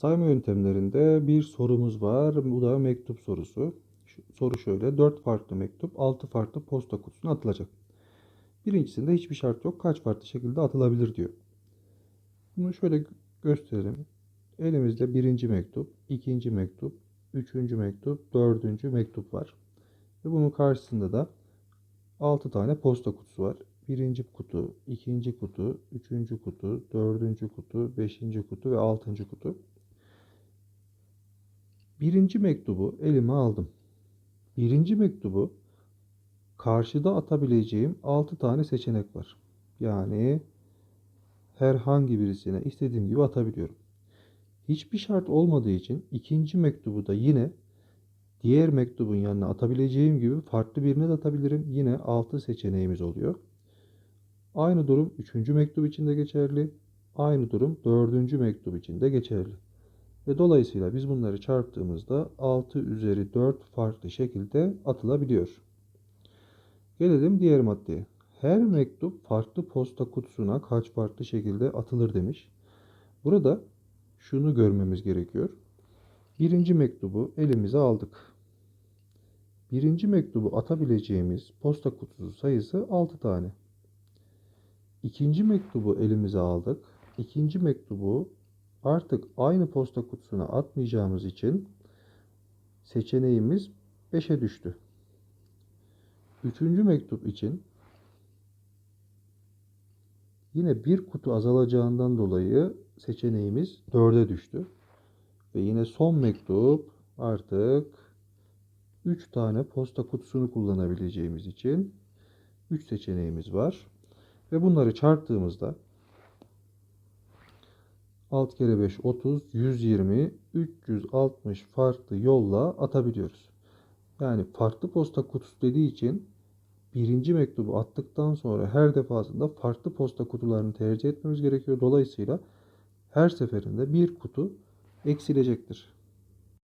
Sayma yöntemlerinde bir sorumuz var. Bu da mektup sorusu. Soru şöyle. 4 farklı mektup 6 farklı posta kutusuna atılacak. Birincisinde hiçbir şart yok. Kaç farklı şekilde atılabilir diyor. Bunu şöyle gö- gösterelim. Elimizde birinci mektup, ikinci mektup, üçüncü mektup, dördüncü mektup var. Ve bunun karşısında da 6 tane posta kutusu var. Birinci kutu, ikinci kutu, üçüncü kutu, dördüncü kutu, beşinci kutu ve altıncı kutu. Birinci mektubu elime aldım. Birinci mektubu karşıda atabileceğim 6 tane seçenek var. Yani herhangi birisine istediğim gibi atabiliyorum. Hiçbir şart olmadığı için ikinci mektubu da yine diğer mektubun yanına atabileceğim gibi farklı birine de atabilirim. Yine 6 seçeneğimiz oluyor. Aynı durum 3. mektup için de geçerli. Aynı durum 4. mektup için de geçerli. Ve dolayısıyla biz bunları çarptığımızda 6 üzeri 4 farklı şekilde atılabiliyor. Gelelim diğer maddeye. Her mektup farklı posta kutusuna kaç farklı şekilde atılır demiş. Burada şunu görmemiz gerekiyor. Birinci mektubu elimize aldık. Birinci mektubu atabileceğimiz posta kutusu sayısı 6 tane. İkinci mektubu elimize aldık. İkinci mektubu artık aynı posta kutusuna atmayacağımız için seçeneğimiz 5'e düştü. Üçüncü mektup için yine bir kutu azalacağından dolayı seçeneğimiz 4'e düştü. Ve yine son mektup artık 3 tane posta kutusunu kullanabileceğimiz için 3 seçeneğimiz var. Ve bunları çarptığımızda 6 kere 5 30, 120, 360 farklı yolla atabiliyoruz. Yani farklı posta kutusu dediği için birinci mektubu attıktan sonra her defasında farklı posta kutularını tercih etmemiz gerekiyor. Dolayısıyla her seferinde bir kutu eksilecektir.